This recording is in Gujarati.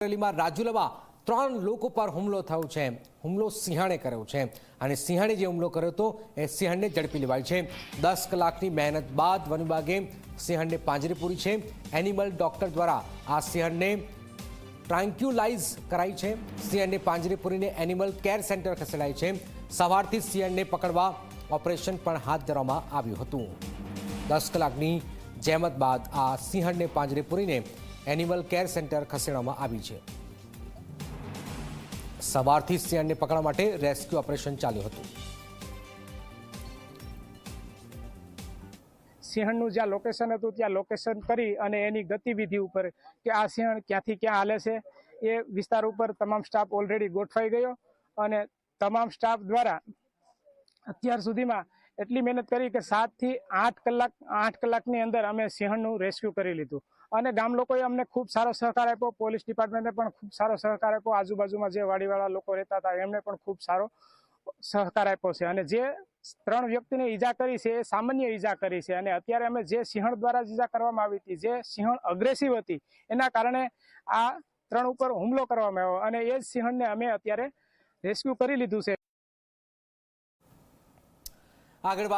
અમરેલીમાં રાજુલામાં ત્રણ લોકો પર હુમલો થયો છે. હુમલો સિંહાણે કર્યો છે અને સિંહાણે જે હુમલો કર્યો હતો એ સિંહણને ઝડપી લેવાય છે. દસ કલાકની મહેનત બાદ વન વિભાગે સિંહણને પાંજરે પૂરી છે. એનિમલ ડોક્ટર દ્વારા આ સિંહણને ટ્રાન્ક્યુલાઇઝ કરાઈ છે. સિંહણને પાંજરે પૂરીને એનિમલ કેર સેન્ટર ખસેડાય છે. સવારથી સિંહણને પકડવા ઓપરેશન પણ હાથ ધરવામાં આવ્યું હતું. દસ કલાકની જહેમત બાદ આ સિંહણને પાંજરે પૂરીને એનિમલ કેર સેન્ટર ખસેડવામાં આવી છે. સવારથી સિંહણને પકડવા માટે રેસ્ક્યુ ઓપરેશન ચાલ્યું હતું. સિંહણનું જ્યાં લોકેશન હતું, ત્યાં લોકેશન કરી અને એની ગતિવિધિ ઉપર કે આ સિંહણ ક્યાંથી ક્યાં હાલે છે, એ વિસ્તાર ઉપર તમામ સ્ટાફ ઓલરેડી ગોઠવાઈ ગયો અને તમામ સ્ટાફ દ્વારા અત્યાર સુધીમાં એટલી મહેનત કરી કે સાતથી આઠ કલાક, આઠ કલાકની અંદર અમે સિંહણનું રેસ્ક્યુ કરી લીધું. અને ગામ લોકોએ અમને ખૂબ સારો સહકાર આપ્યો. પોલીસ ડિપાર્ટમેન્ટે પણ ખૂબ સારો સહકાર આપ્યો. આજુબાજુમાં જે વાડીવાળા લોકો રહેતા હતા એમને પણ ખૂબ સારો સહકાર આપ્યો છે. અને જે ત્રણ વ્યક્તિને ઈજા કરી છે, એ સામાન્ય ઈજા કરી છે. અને અત્યારે અમે જે સિંહણ દ્વારા જ ઈજા કરવામાં આવી હતી, જે સિંહણ અગ્રેસિવ હતી, એના કારણે આ ત્રણ ઉપર હુમલો કરવામાં આવ્યો. અને એ જ સિંહણને અમે અત્યારે રેસ્ક્યુ કરી લીધું છે. 아, 그래, 봐.